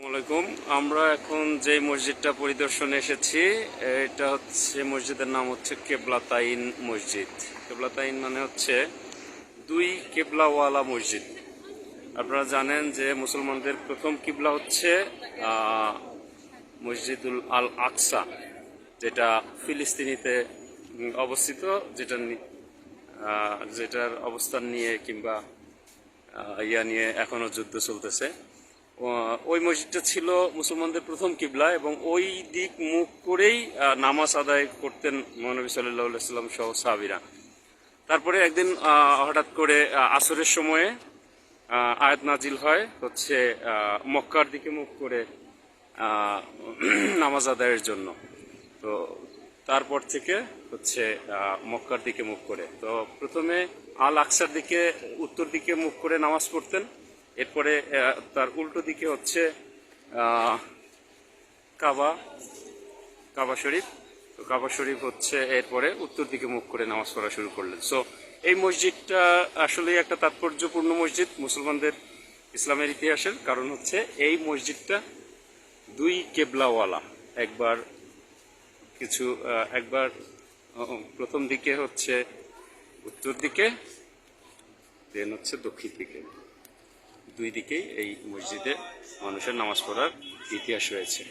আসসালামাইকুম আমরা এখন যে মসজিদটা পরিদর্শনে এসেছি, এটা হচ্ছে মসজিদের নাম হচ্ছে কেবলাতাইন মসজিদ। কেবলাতাইন মানে হচ্ছে দুই কেবলাওয়ালা মসজিদ। আপনারা জানেন যে মুসলমানদের প্রথম কিবলা হচ্ছে মসজিদুল আল আকসা, যেটা ফিলিস্তিনিতে অবস্থিত যেটা যেটার অবস্থান নিয়ে কিংবা ইয়া নিয়ে এখনও যুদ্ধ চলতেছে। ওই মসজিদটা ছিল মুসলমানদের প্রথম কিবলা এবং ওই দিক মুখ করেই নামাজ আদায় করতেন মহানবী সাল্লাহ সাল্লাম সহ সাহাবিরা। তারপরে একদিন হঠাৎ করে আসরের সময়ে আয়াত নাজিল হয় হচ্ছে মক্কার দিকে মুখ করে নামাজ আদায়ের জন্য। তো তারপর থেকে হচ্ছে মক্কার দিকে মুখ করে। তো প্রথমে আল আকসার দিকে, উত্তর দিকে মুখ করে নামাজ পড়তেন। এরপরে তার উল্টো দিকে হচ্ছে কাবা কাবা শরীফ। তো কাবা শরীফ হচ্ছে এরপরে উত্তর দিকে মুখ করে নামাজ পড়া শুরু করলেন। সো এই মসজিদটা আসলে একটা তাৎপর্যপূর্ণ মসজিদ মুসলমানদের ইসলামের ইতিহাসের, কারণ হচ্ছে এই মসজিদটা দুই কেবলাওয়ালা, একবার কিছু একবার প্রথম দিকে হচ্ছে উত্তর দিকে, দেন হচ্ছে দক্ষিণ দিকে। দুই দিকেই এই মসজিদে মানুষের নামাজ পড়ার ইতিহাস রয়েছে।